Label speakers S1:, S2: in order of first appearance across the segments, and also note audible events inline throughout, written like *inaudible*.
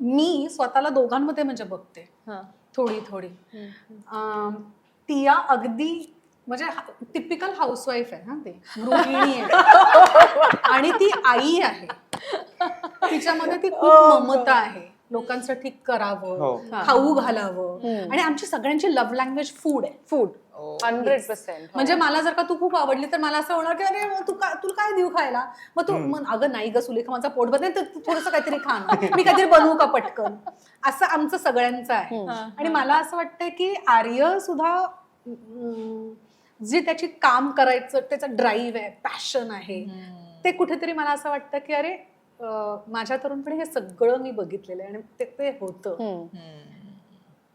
S1: मी स्वतःला दोघांमध्ये म्हणजे बघते.
S2: हा.
S1: थोडी थोडी. टिया अगदी म्हणजे टिपिकल हाऊसवाईफ आहे ना ती. गृहिणी आहे. *laughs* आणि ती आई आहे. तिच्यामध्ये ती खूप ममता आहे. लोकांसाठी करावं
S3: हो.
S1: खाऊ घालावं. आणि आमची सगळ्यांची लव्ह लँग्वेज फूड आहे.
S2: फूड
S3: हो.
S2: हंड्रेड पर्सेंट
S1: म्हणजे मला जर का तू खूप आवडली तर मला असं होणार की अरे तू काय तुला काय देऊ खायला? मग तू मग अगं नाही ग सुलेखा माझा पोट भरत तर तू थोडस काहीतरी खा ना. *laughs* मी काहीतरी बनवू का पटकन? असं आमचं सगळ्यांचं आहे. आणि मला असं वाटतं की आर्य सुद्धा अं, जे त्याची काम करायचं त्याचा ड्राईव्ह आहे पॅशन आहे ते कुठेतरी मला असं वाटतं की अरे अं, माझ्या तरुणपणी हे सगळं मी बघितलेलं आहे आणि ते ते होतं.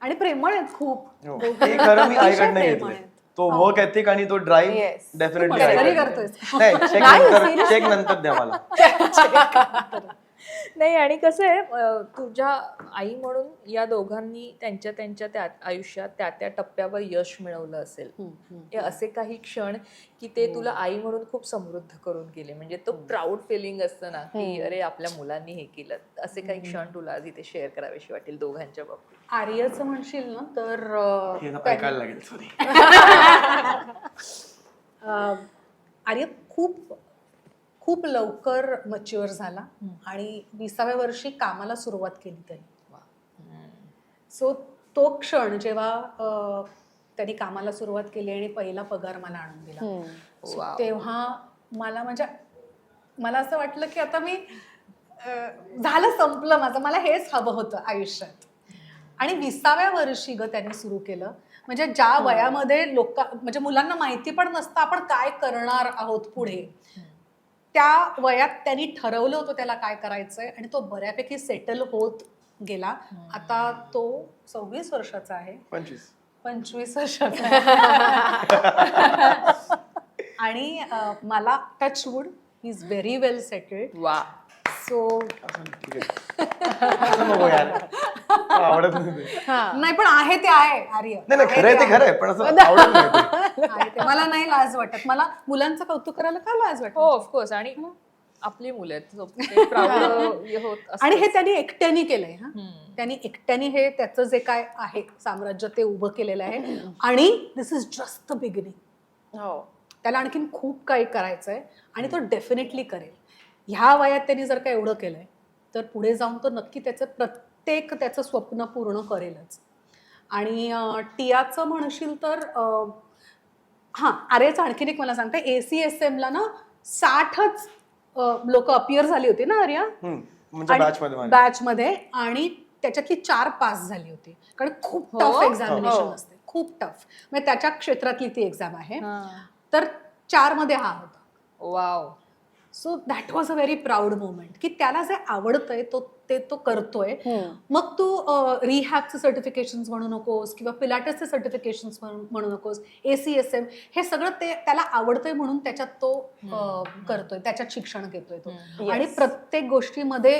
S1: आणि प्रेमळ आहेत खूप
S3: हो. ते खरं मी
S1: अतिशय
S3: आईकडनं
S1: प्रेमळ
S3: घेतलंय
S1: आहेत.
S3: तो वर्क एथिक आणि तो ड्राईव्ह
S2: Yes.
S3: डेफिनेटली
S1: तू मस्करी करतोयस.
S3: नाही चेक नंतर चेक नंतर द्या मला *laughs*
S4: नाही आणि कसं आहे तुझ्या आई म्हणून या दोघांनी त्यांच्या त्यांच्या त्या आयुष्यात त्या त्या टप्प्यावर यश मिळवलं असेल. हे असे काही क्षण की ते तुला आई म्हणून खूप समृद्ध करून गेले. म्हणजे तो प्राऊड फिलिंग असतं ना की अरे आपल्या मुलांनी हे केलं. असे काही क्षण तुला आज इथे शेअर करावेशी वाटेल दोघांच्या बाबतीत?
S1: आर्यचं म्हणशील ना तर
S3: हे लागेल *laughs*
S1: आर्य खूप खूप लवकर मच्युअर झाला आणि विसाव्या वर्षी कामाला सुरुवात केली त्यांनी. सो तो क्षण जेव्हा त्यांनी कामाला सुरुवात केली आणि पहिला पगार मला आणून दिला. तेव्हा मला म्हणजे मला असं वाटलं की आता मी झालं संपलं माझं. मला हेच हवं होतं आयुष्यात. आणि विसाव्या वर्षी ग त्यांनी सुरू केलं. म्हणजे ज्या वयामध्ये लोक म्हणजे मुलांना माहिती पण नसतं आपण काय करणार आहोत पुढे? त्या वयात त्यांनी ठरवलं होतं त्याला काय करायचंय आणि तो बऱ्यापैकी सेटल होत गेला. आता तो सव्वीस वर्षाचा आहे.
S3: पंचवीस.
S1: पंचवीस वर्षाचा. *laughs* आणि मला touch wood he is very well settled
S4: वा.
S1: सो
S3: आवडत नाही ते.
S1: नाही पण आहे ते आहे आर्य.
S3: नाही नाही खरं आहे ते खरं आहे. पण असं आवडत नाही ते.
S1: आहे ते. मला नाही लाज वाटत. मला मुलांचं कौतुक करायला का लाज वाटत?
S4: हो ऑफकोर्स आणि आपली मुलं आहेत So ते proud होत असतात.
S1: आणि हे त्यांनी एकट्याने केलंय हा. त्यांनी एकट्याने हे त्याचं जे काय आहे साम्राज्य ते उभं केलेलं आहे. आणि this is just the beginning
S2: हो.
S1: त्याला आणखीन खूप काही करायचं आहे आणि तो डेफिनेटली करेल. ह्या वयात त्यांनी जर का एवढं केलंय तर पुढे जाऊन तो नक्की त्याचं प्रत्येक त्याचं स्वप्न पूर्ण करेलच. आणि टियाचं म्हणशील तर हां आर्याचं आणखीन एक मला सांगते. ए सी एस एमला ना साठच लोक अपियर झाली होती ना आर्या?
S3: हम्म. म्हणजे बॅच मध्ये.
S1: बॅच आणि त्याच्यातली चार पास झाली होती. कारण खूप टफ एक्झामिनेशन
S2: हो.
S1: असते. खूप टफ म्हणजे त्याच्या क्षेत्रातली ती एक्झाम आहे. तर चारमध्ये हा होता.
S4: Wow.
S1: So that was a very proud moment की त्याला जे आवडतंय तो ते तो करतोय. मग तू रिहॅबचे सर्टिफिकेशन म्हणू नकोस किंवा पिलाटेसचे सर्टिफिकेशन म्हणू नकोस ए सी एस एम हे सगळं ते त्याला आवडतंय म्हणून त्याच्यात तो करतोय त्याच्यात शिक्षण घेतोय तो. आणि प्रत्येक गोष्टीमध्ये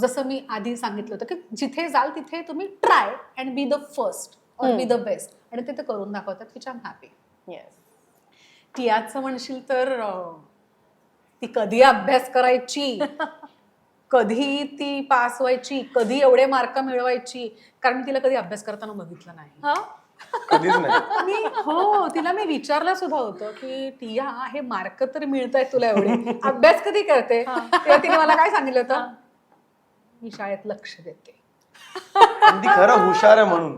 S1: जसं मी आधी सांगितलं होतं की जिथे जाल तिथे तुम्ही try and be the first or be the best आणि ते ते करून दाखवतात की आम हॅपी
S2: येस
S1: टियाचं म्हणशील तर ती कधी अभ्यास करायची? *laughs* कधी ती पास व्हायची कधी एवढे मार्क मिळवायची कारण मी तिला कधी अभ्यास करताना बघितलं नाही.
S3: कधीच नाही. *laughs*
S1: मी हो तिला मी विचारलं सुद्धा होतं की टिया हे मार्क तर मिळत आहेत तुला एवढे? अभ्यास कधी करते? तेव्हा तिने मला काय सांगितलं होतं? मी शाळेत लक्ष देते.
S3: आणि ती खरं हुशार आहे म्हणून.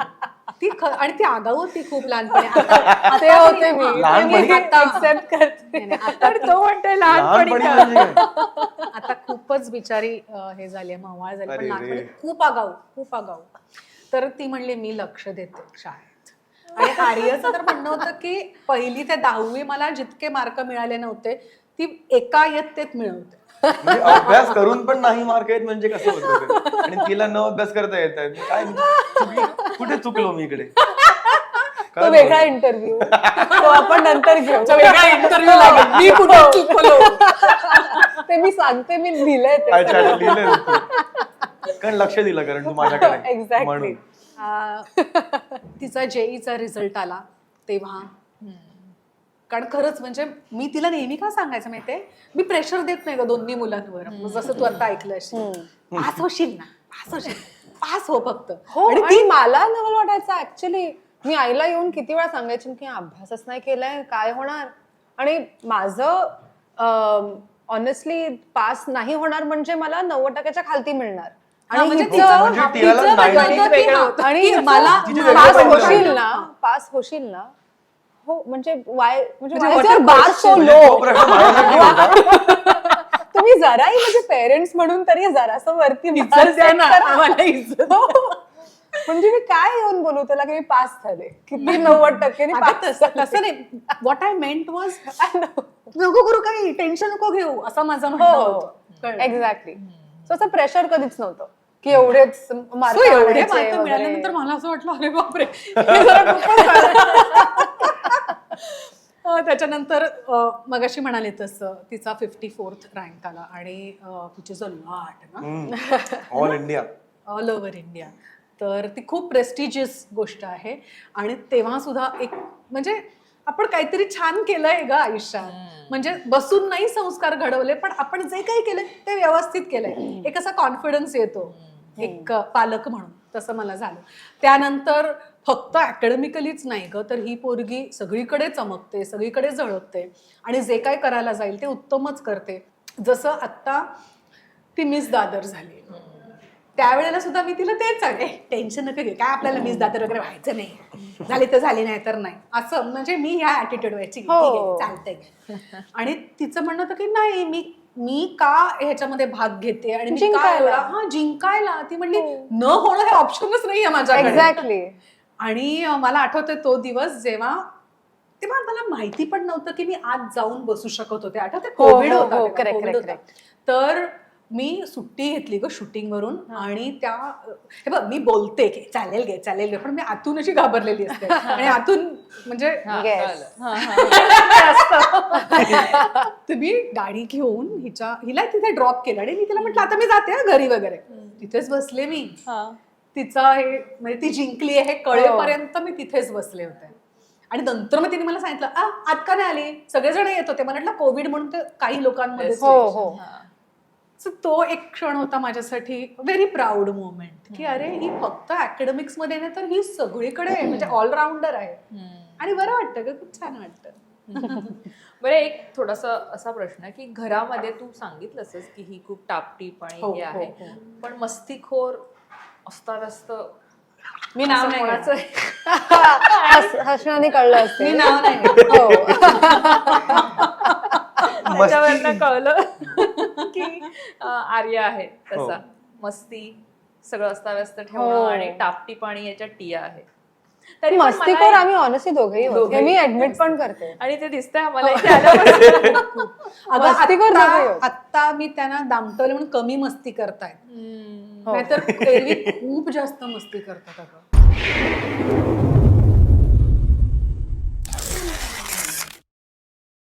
S1: ती ख- आणि ती आगाऊ होती खूप लहानपणी. आता-
S2: ते होते मी.
S3: लहानपणी-
S2: एक्सेप्ट करते.
S1: नाही, नाही, आता
S2: पण तो म्हणतोय लहानपणी
S3: लहानपणी
S2: का?
S3: म्हणजे काय?
S1: आता खूपच बिचारी अं, हे झाली आहे, मवाळ झाली पण
S3: अरे.
S1: खूप आगाऊ खूप आगाऊ. तर ती म्हणली मी लक्ष देते शाळेत. आणि आर्यचं तर म्हणणं होतं की पहिली ते दहावी मला जितके मार्क मिळाले नव्हते ती एका इयत्तेत मिळवते.
S3: म्हणजे अभ्यास करून पण नाही मार्क येत म्हणजे कसं होतं ते? आणि तिला न अभ्यास करता येत आहे काय चुकली- कुठे चुकलो मी इकडे?
S2: तो वेगळा? इंटरव्ह्यू तो आपण नंतर घेऊ.
S1: वेगळा इंटरव्ह्यू लागेल. मी कुठे चुकलो?
S2: ते मी सांगते मी दिलंय ते.
S3: अच्छा अच्छा, लिहिलंय तू. कारण लक्ष दिलं कारण तू माझ्याकडे *laughs*
S2: Exactly.
S3: म्हणून.
S1: अं, तिचा जेईचा रिझल्ट आला तेव्हा. कारण खरंच म्हणजे मी तिला नेहमी का सांगायचं माहितीये? मी प्रेशर देत नाही ग दोन्ही मुलांवर. जसं तू आता ऐकलं पास होशील ना? पास पास पास हो फक्त.
S2: हो
S1: आणि
S2: आणि मला नवल वाटायचं ऍक्च्युली मी आईला येऊन किती वेळा सांगायची की अभ्यासच नाही केलाय काय होणार? आणि माझं ऑनेस्टली पास नाही होणार म्हणजे मला नव्वद टक्क्याच्या खालती मिळणार.
S1: हा,
S2: आणि
S1: म्हणजे
S3: म्हणजे
S1: की मला
S2: पास
S1: होशील.
S2: ना पास होशील ना हो म्हणजे वाय म्हणजे
S1: म्हणजे
S3: म्हणजे. *laughs*
S2: तुम्ही जराही म्हणजे पेरेंट्स म्हणून तरी जरासं वरती म्हणजे मी काय येऊन बोलू? त्याला की मी पास झाले. किती नव्वद टक्के
S1: तसं नाही. व्हॉट आय मेंट वॉज नको करू काही टेन्शन नको घेऊ असं माझं
S2: हो? एक्झॅक्टली सो असं प्रेशर कधीच नव्हतं. की एवढेच मार्क
S1: एवढे मार्क मिळाल्यानंतर मला असं वाटलं अरे बापरे. *laughs* *laughs* त्याच्यानंतर मगाशी म्हणाले तसं तिचा फिफ्टी फोर्थ रँक आला. आणि विच इज अ लॉट ना?
S3: All India
S1: all over India तर ती खूप प्रेस्टिजियस गोष्ट आहे. आणि तेव्हा सुद्धा एक म्हणजे आपण काहीतरी छान केलंय ग आयुष्यात. म्हणजे बसून नाही संस्कार घडवले पण आपण जे काही केलंय ते व्यवस्थित केलंय. एक असा कॉन्फिडन्स येतो. एक पालक म्हणून. तसं मला झालं. त्यानंतर फक्त अकॅडमिकलीच नाही ग तर ही पोरगी सगळीकडे चमकते सगळीकडे झळकते. आणि जे काय करायला जाईल ते उत्तमच करते. जसं आत्ता ती मिस दादर झाली. त्यावेळेला सुद्धा मी तिला तेच सांगे टेन्शन नका घे काय आपल्याला मिस दादर वगैरे व्हायचं नाही. झाली तर झाली नाही तर नाही. असं म्हणजे मी ह्या ऍटिट्यूड व्हायची ठीक
S2: हो.
S1: चालतंय. आणि तिचं म्हणणं होतं की नाही मी मी का ह्याच्यामध्ये भाग घेते? आणि मी का
S2: जिंकायला.
S1: एवढा हा जिंकायला. ती म्हणली
S2: हो.
S1: न होणं हे ऑप्शनच नाहीये माझ्याकडे.
S2: एक्झॅक्टली
S1: आणि अं, मला आठवतंय तो दिवस जेव्हा तेव्हा मला माहिती पण नव्हतं की मी आज जाऊन बसू शकत होते. आठवते
S2: हो,
S1: कोविड
S2: हो,
S1: होता
S2: हो,
S1: तेव्हा,
S2: correct,
S1: COVID
S2: correct,
S1: होता. तर मी सुट्टी घेतली ग शूटिंग वरून आणि त्या हे बघ मी बोलते की चालेल गे चालेल गे पण मी आतून अशी घाबरलेली असते. आणि आतून म्हणजे
S4: हा. हा, हा. *laughs* *laughs*
S1: मी गाडी घेऊन हिच्या हिला तिथे ड्रॉप केलं आणि मी तिला म्हटलं आता मी जाते हा घरी वगैरे. तिथेच बसले मी.
S4: हा.
S1: तिचा हे म्हणजे ती जिंकली आहे हे कळेपर्यंत मी तिथेच बसले होते. आणि नंतर मग तिने मला सांगितलं आ आत का नाही आली? सगळेजण येत होते. मला वाटलं कोविड म्हणून काही लोकांमध्ये So तो एक क्षण होता माझ्यासाठी व्हेरी प्राऊड मोमेंट की अरे ही फक्त अकॅडमिक्समध्ये नाही तर ही सगळीकडे आहे, म्हणजे ऑलराऊंडर आहे. आणि बरं वाटतं ग खूप छान वाटतं. *laughs*
S4: बरं एक थोडासा असा प्रश्न की घरामध्ये तू सांगितलंस की ही खूप टापटीप आणि
S1: हो,
S4: हे आहे
S1: हो.
S4: पण मस्तीखोर असता व्यस्त
S1: मी नाव नाही
S4: कोणाचं
S2: हस- हसण्याने कळलं असते
S1: मी नाव नाही
S4: त्याच्यावरनं कळलं. की आर्य आहे तसा
S3: हो.
S4: मस्ती सगळं अस्ताव्यस्त
S2: हो.
S4: ठेवणं आणि टापटीप आणि याच्या टिया आहे तरी पण
S2: मस्तीखोर
S4: मला-
S2: आम्ही ऑनेस्टली दोघेही होतो हे
S4: दोघेही.
S2: मी ऍडमिट पण करते
S4: आणि ते दिसतंय आम्हाला
S2: होत. *laughs*
S1: आत्ता मी त्यांना दामटवले म्हणून कमी मस्ती करतायत.
S2: हो.
S1: नाहीतर खूप जास्त मस्ती करतात अगं